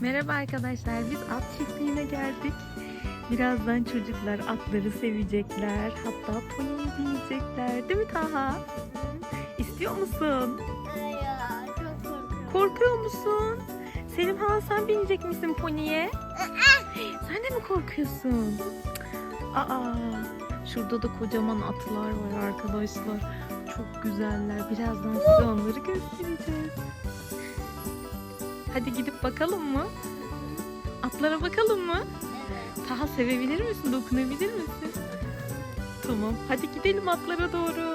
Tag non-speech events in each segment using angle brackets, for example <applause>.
Merhaba arkadaşlar, biz at çiftliğine geldik. Birazdan çocuklar atları sevecekler, hatta pony binecekler. Değil mi Taha? İstiyor musun? Ya çok korkuyorum. Korkuyor musun? Selim Han sen binecek misin poniye? sen de mi korkuyorsun? Aa, şurada da kocaman atlar var arkadaşlar. Çok güzeller. Birazdan size onları göstereceğiz. Hadi gidip bakalım mı? Atlara bakalım mı? Evet. Taha sevebilir misin? Dokunabilir misin? Tamam. Hadi gidelim atlara doğru.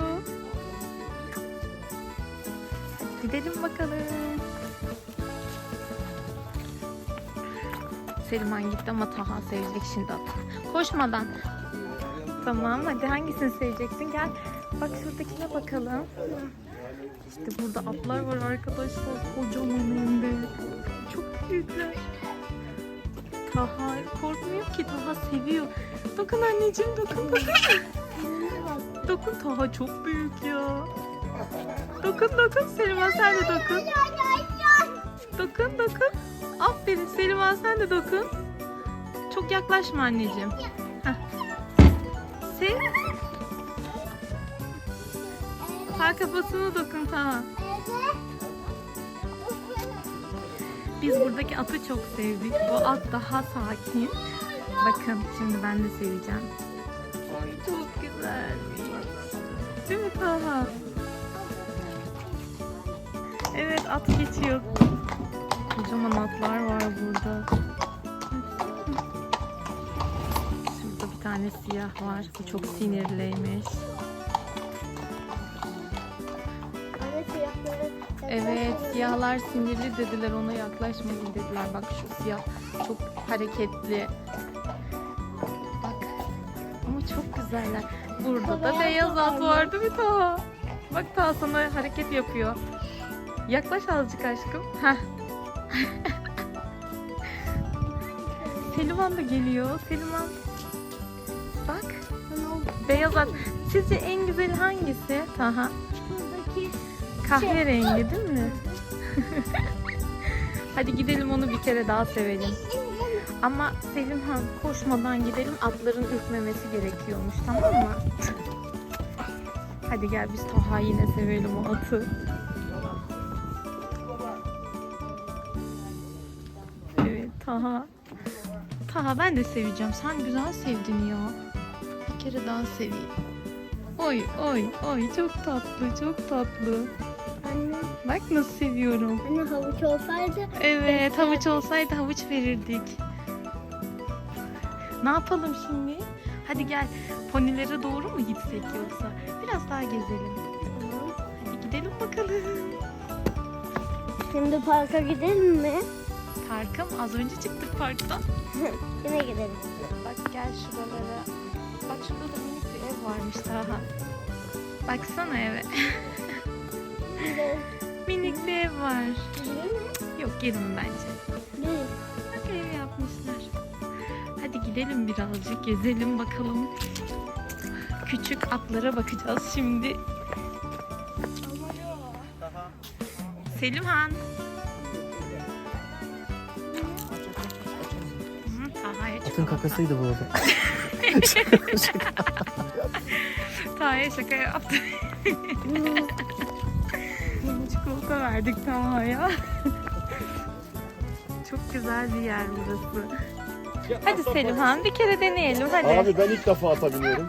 Hadi gidelim bakalım. Selman gitti ama Taha sevecek şimdi atı. Koşmadan. Tamam hadi hangisini seveceksin? Gel. Bak şuradakine bakalım. İşte burada atlar var arkadaşlar. Kocaman hem. Çok büyükler. Taha korkmuyor ki Taha seviyor. Dokun anneciğim dokun dokun. Dokun Taha çok büyük ya. Dokun dokun Selma sen de dokun. Dokun dokun. Aferin Selma sen de dokun. Çok yaklaşma anneciğim. Heh. Sev. Sağ kafasını dokun Taha. Biz buradaki atı çok sevdik. Bu at daha sakin. Bakın şimdi ben de seveceğim. Ay çok güzelmiş. Değil mi Taha? Evet at geçiyor. Kocaman atlar var burada. Şurada bir tane siyah var. Bu çok sinirliymiş. Evet siyahlar sinirli dediler ona yaklaşmayın dediler. Bak şu siyah çok hareketli. Bak ama çok güzeller. Burada da beyaz at var değil mi Taha? Bak Taha sana hareket yapıyor. Yaklaş azıcık aşkım. Heh. <laughs> Seliman da geliyor. Seliman. Bak beyaz at. Sizce en güzeli hangisi? Taha. Kahverengi değil mi? <laughs> Hadi gidelim onu bir kere daha sevelim. Ama Selim Han koşmadan gidelim atların ürkmemesi gerekiyormuş tamam mı? Hadi gel biz Taha yine sevelim o atı. Evet Taha. Taha ben de seveceğim. Sen güzel sevdin ya. Bir kere daha seveyim. Oy oy oy çok tatlı çok tatlı. Bak nasıl seviyorum. anne havuç olsaydı Evet havuç olsaydı havuç verirdik. Ne yapalım şimdi? Hadi gel ponilere doğru mu gitsek yoksa? Biraz daha gezelim. Hadi gidelim bakalım. Şimdi parka gidelim mi? Parka mı? Az önce çıktık parktan. <laughs> Yine gidelim. Bak gel şuralara. Bak şurada da minik bir ev varmış daha. Baksana eve. <laughs> Bir ev var. Yok girme bence. Gidelim. Bak ev yapmışlar. Hadi gidelim birazcık gezelim bakalım. Küçük atlara bakacağız şimdi. Selim Han. Hı, Taha'ya Atın kakasıydı bu arada. <laughs> Taha'ya şaka yaptı. Çikolata verdik Taha'ya. <laughs> Çok güzel bir yer burası. Hadi Selimhan bir kere deneyelim hadi. Abi ben ilk defa ata biniyorum.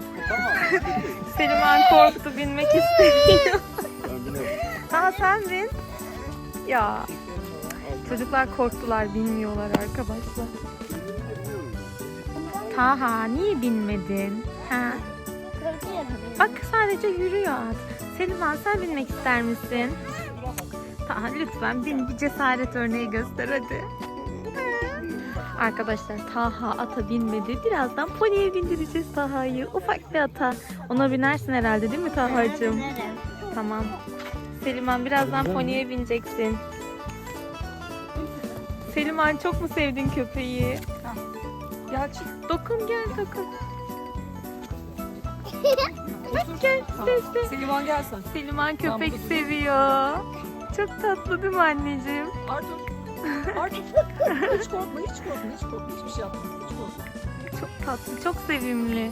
<laughs> Selimhan korktu binmek istemiyor. Ben biniyorum. Daha sen bin. Ya çocuklar korktular bilmiyorlar arkadaşlar. Taha niye binmedin? Ha? Bak sadece yürüyor at. Selimhan sen binmek ister misin? Taha lütfen bin bir cesaret örneği göster hadi. Arkadaşlar Taha ata binmedi. Birazdan poniye bindireceğiz Taha'yı. Ufak bir ata. Ona binersin herhalde değil mi Taha'cığım? Binerim. Tamam. Seliman birazdan poniye bineceksin. Seliman çok mu sevdin köpeği? Gel. Dokun gel dokun. Gel. Seliman gel sen. Seliman köpek burada seviyor. Çok tatlı değil mi anneciğim? Artur. Artur. Hiç korkma, hiç korkma, hiç korkma. Hiçbir şey yapma. Hiç korkma. Çok tatlı, çok sevimli.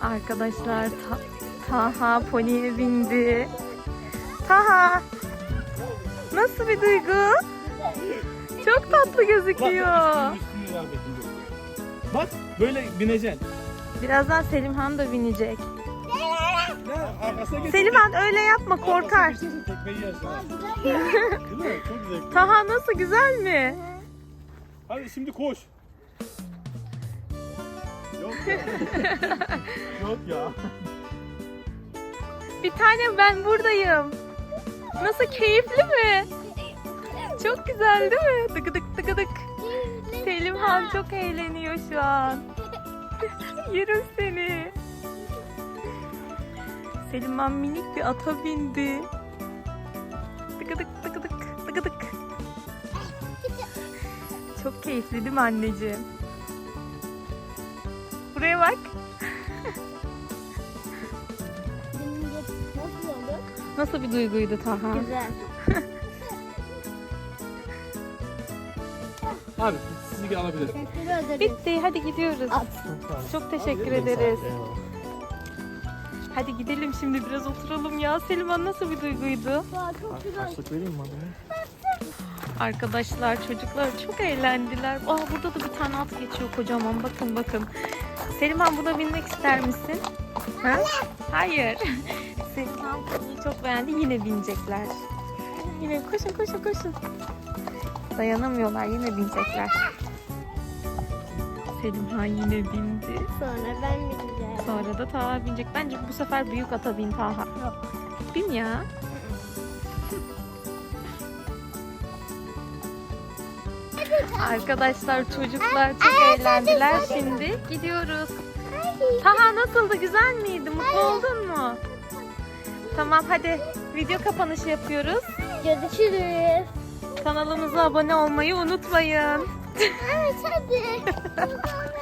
Arkadaşlar Ta- Taha poniye bindi. Taha nasıl bir duygu? Çok tatlı gözüküyor. Bak böyle bineceksin. Birazdan Selimhan da binecek. Selimhan öyle yapma korkar. Arkasına geçersin, tekmeyi yersin. ha. Değil mi? Çok güzel. Taha nasıl güzel mi? Hadi şimdi koş. Yok ya. <laughs> Yok ya. Bir tane ben buradayım. Nasıl keyifli mi? Çok güzel değil mi? Tıkıdık tıkıdık. Selimhan çok eğleniyor şu an. <laughs> Yerim seni. Selimhan minik bir ata bindi. Tıkıdık tıkıdık tıkıdık. Çok keyifli değil mi anneciğim? Buraya bak. Nasıl <laughs> oldu? Nasıl bir duyguydu Taha? Güzel. <laughs> Abi sizi. Teşekkür ederim. Bitti hadi gidiyoruz. At. Çok teşekkür ederiz. Hadi gidelim şimdi biraz oturalım ya. Selimhan nasıl bir duyguydu? Aa, çok güzel. Harçlık vereyim mi? Arkadaşlar çocuklar çok eğlendiler. Aa burada da bir tane at geçiyor kocaman. Bakın bakın. Selimhan buna binmek ister misin? Ha? Hayır. <laughs> Selimhan bunu çok beğendi. Yine binecekler. Yine koşun koşun koşun. Dayanamıyorlar. Yine binecekler. Selimhan yine bindi. Sonra ben bineceğim. Sonra da Taha binecek. Bence bu sefer büyük ata bin Taha. Bin ya. <laughs> Arkadaşlar çocuklar çok eğlendiler. Şimdi gidiyoruz. Taha nasıldı? Güzel miydi? Mutlu oldun mu? Tamam hadi video kapanışı yapıyoruz. Görüşürüz. Kanalımıza abone olmayı unutmayın. Evet hadi. <laughs>